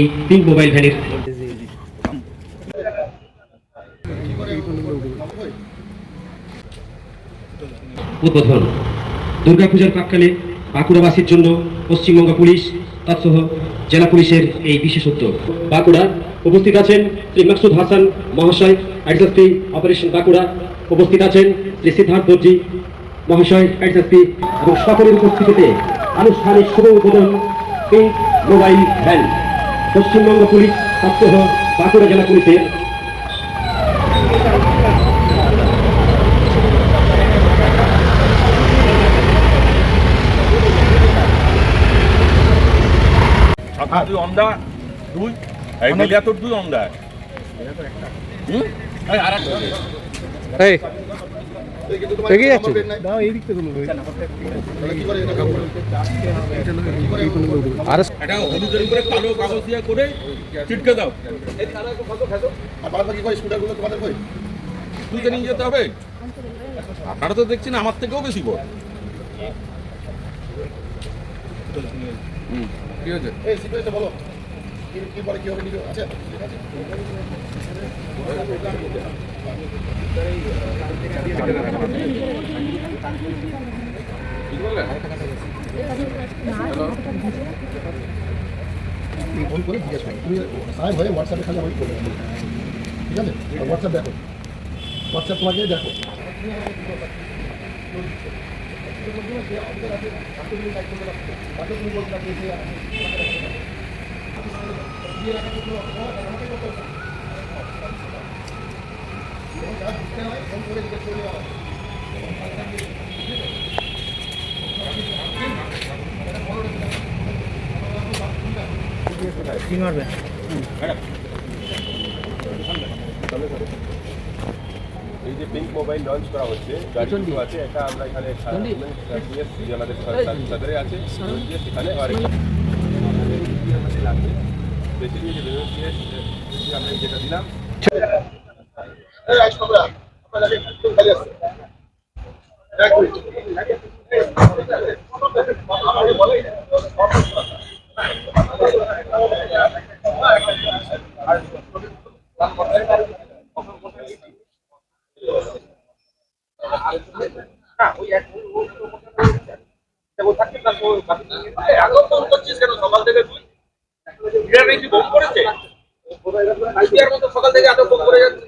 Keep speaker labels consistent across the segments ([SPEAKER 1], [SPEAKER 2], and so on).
[SPEAKER 1] এই মোবাইল ভ্যানের। উদ্বোধন। দুর্গাপূজার প্রাককালে বাঁকুড়াবাসীর জন্য পশ্চিমবঙ্গ পুলিশ, তৎসহ জেলা পুলিশের এই বিশেষ উদ্যোগ। বাঁকুড়া উপস্থিত আছেন শ্রী মাকসুদ হাসান মহাশয় এসএসপি অপারেশন বাঁকুড়া। উপস্থিত আছেন শ্রী সিদ্ধার্থ দর্জি মহাশয় এসএসপি এবং সকলের উপস্থিতিতে আনুষ্ঠানিক শুভ উদ্বোধন pink mobile van. Paschimbanga police তৎসহ Bankura জেলা পুলিশের।
[SPEAKER 2] দুই অন্দা দুই মিলিয়া তোর দুই অন্দা আর একটা
[SPEAKER 3] এগিয়ে যাচ্ছে। আর
[SPEAKER 2] এটা হলুদের উপরে কালো কাগজ দিয়ে করে চিটকে দাও।
[SPEAKER 4] আর বাদ বাকি কই স্কুটারগুলো তোমাদের কই?
[SPEAKER 2] তুলতে নিয়ে যেতে হবে। আপনারা তো দেখছেন আমার থেকেও বেশি বড়। ঠিক আছে?
[SPEAKER 4] এই সিকুয়েন্সটা বলো। কি কি পরে কি হবে আছে তুমি ফোন করে জিজ্ঞেস করো তুমি সাহেব হয়ে হোয়াটসঅ্যাপে খালি আমাকে করবে ঠিক আছে হোয়াটসঅ্যাপ দেখো হোয়াটসঅ্যাপ তোমাকে দেখো
[SPEAKER 5] এই যে পিঙ্ক মোবাইল লঞ্চ করা হচ্ছে গাড়ি দুটো আছে এটা আমরা এখানে আমাদের সদ- সদরে আছে সেখানে আর আমাদের লাগবে যে আমরা যেটা দিলাম
[SPEAKER 2] কেন সকাল থেকে তুই কি বোম করেছে সকাল থেকে এত বোম করে যাচ্ছে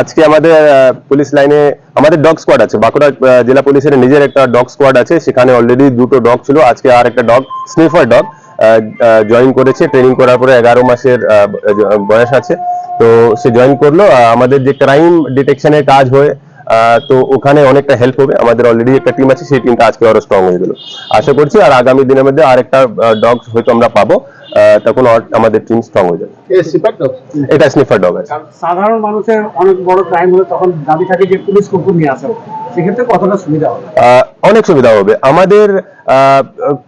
[SPEAKER 5] আজকে আমাদের পুলিশ লাইনে আমাদের ডগ স্কোয়াড আছে। বাঁকুড়া জেলা পুলিশের নিজের একটা ডগ স্কোয়াড আছে। সেখানে অলরেডি দুটো ডগ ছিল। আজকে আর একটা ডগ স্নিফার ডগ জয়েন করেছে। ট্রেনিং করার পরে এগারো মাসের বয়স আছে। তো সে জয়েন করল। আমাদের যে ক্রাইম ডিটেকশনের কাজ হয় তো ওখানে অনেকটা হেল্প হবে। আমাদের অলরেডি একটা টিম আছে। সেই টিমটা আজকে আরও স্ট্রং হয়ে গেল। আশা করছি আর আগামী দিনের মধ্যে আর একটা ডগ হয়তো আমরা পাবো। তখন আমাদের টিম স্ট্রং হয়ে যাবে। এটা স্নিফার ডগ আছে
[SPEAKER 6] সাধারণ মানুষের অনেক বড় ক্রাইম হলে তখন দাবি থাকে যে পুলিশ কুকুর নিয়ে আসা। সেক্ষেত্রে কতটা সুবিধা হবে?
[SPEAKER 5] আহ, অনেক সুবিধা হবে। আমাদের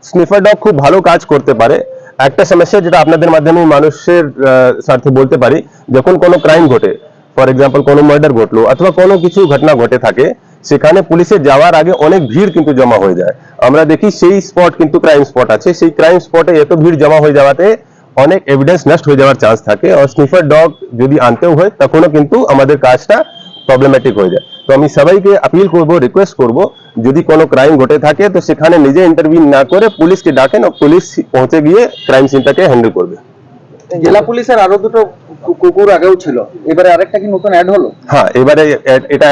[SPEAKER 5] স্নিফার ডগ খুব ভালো কাজ করতে পারে। একটা সমস্যা যেটা আপনাদের মাধ্যমে মানুষের আহ, স্বার্থে বলতে পারি যখন কোনো ক্রাইম ঘটে ফর এক্সাম্পল কোনো মার্ডার ঘটলো অথবা কোনো কিছু ঘটনা ঘটে থাকে সেখানে পুলিশের যাওয়ার আগে অনেক ভিড় কিন্তু জমা হয়ে যায়। আমরা দেখি সেই স্পট কিন্তু ক্রাইম স্পট আছে। সেই ক্রাইম স্পটে এত ভিড় জমা হয়ে যাওয়াতে অনেক এভিডেন্স নষ্ট হয়ে যাওয়ার চান্স থাকে। আর স্নিফার ডগ যদি আনতেও হয় তখনও কিন্তু আমাদের কাজটা প্রবলেমেটিক হয়ে যায়। তো আমি সবাইকে আপিল করব রিকোয়েস্ট করব যদি কোনো ক্রাইম ঘটে থাকে তো সেখানে নিজে ইন্টারভিউ না করে পুলিশকে ডাকেন ও পুলিশ পৌঁছে গিয়ে ক্রাইম সিনটাকে হ্যান্ডেল করবে।
[SPEAKER 3] জেলা পুলিশের আরও দুটো কুকুর আগেও ছিল। এবারে আরেকটা কি নতুন অ্যাড হলো?
[SPEAKER 5] হ্যাঁ এবারে এটা